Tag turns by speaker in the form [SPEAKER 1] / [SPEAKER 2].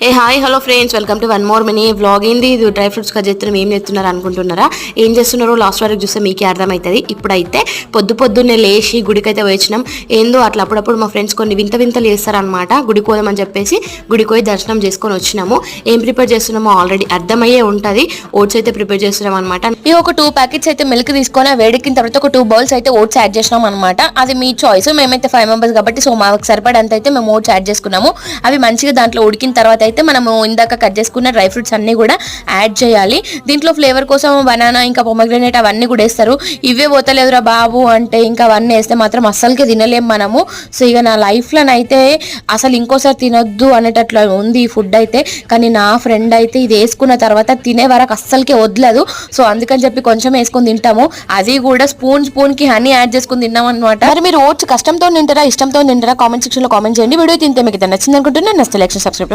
[SPEAKER 1] A hi hello friends welcome to one more mini vlog ఏంది ఇది dry fruits cut చేస్తున్నాం ఏం చేస్తున్నారు అనుకుంటున్నారా ఏం చేస్తున్నారో లాస్ట్ వరకు చూస్తే మీకే అర్థమవుతుంది ఇప్పుడైతే పొద్దు పొద్దున్నే లేచి గుడికైతే వేసినాం ఏందో అట్లా అప్పుడప్పుడు మా ఫ్రెండ్స్ కొన్ని వింత వింతలు చేస్తారనమాట గుడికి పోదామని చెప్పేసి గుడికి పోయి దర్శనం చేసుకొని వచ్చినాము ఏం ప్రిపేర్ చేస్తున్నామో ఆల్రెడీ అర్థమయ్యే ఉంటుంది ఓట్స్ అయితే ప్రిపేర్ చేస్తున్నాం అనమాట
[SPEAKER 2] ఈ ఒక టూ ప్యాకెట్స్ అయితే మిల్క్ తీసుకొని ఆ వేడెక్కిన తర్వాత ఒక టూ బౌల్స్ అయితే ఓట్స్ యాడ్ చేసినాం అనమాట అది మీ చాయిస్ మేమైతే ఫైవ్ మెంబర్స్ కాబట్టి సో మాకు సరిపడంత అయితే మేము ఓట్స్ యాడ్ చేసుకున్నాము. అవి మంచిగా దాంట్లో ఉడికిన తర్వాత తర్వాత అయితే మనము ఇందాక కట్ చేసుకున్న డ్రై ఫ్రూట్స్ అన్ని కూడా యాడ్ చేయాలి. దీంట్లో ఫ్లేవర్ కోసం బనానా ఇంకా పొమగ్రనేట్ అవన్నీ కూడా వేస్తారు. ఇవే పోతలేదురా బాబు అంటే ఇంకా అవన్నీ వేస్తే మాత్రం అస్సలకే తినలేం మనము. సో ఇక నా లైఫ్లోనైతే అసలు ఇంకోసారి తినొద్దు అనేటట్లు ఉంది ఈ ఫుడ్ అయితే. కానీ నా ఫ్రెండ్ అయితే ఇది వేసుకున్న తర్వాత తినే వరకు అస్సలకే వదలదు. సో అందుకని చెప్పి కొంచెం వేసుకొని తింటాము. అది కూడా స్పూన్ స్పూన్కి హనీ యాడ్ చేసుకుని తిన్నాం అనమాట మరి మీరు ఓట్స్ కష్టంతో తింటారా ఇష్టంతో తింటారా? కామెంట్ సెక్షన్లో కామెంట్ చేయండి. వీడియో తింటే మీకు నచ్చింది అనుకుంటున్నా నెక్స్ట్ లెక్షన్ సబ్స్క్రైబ్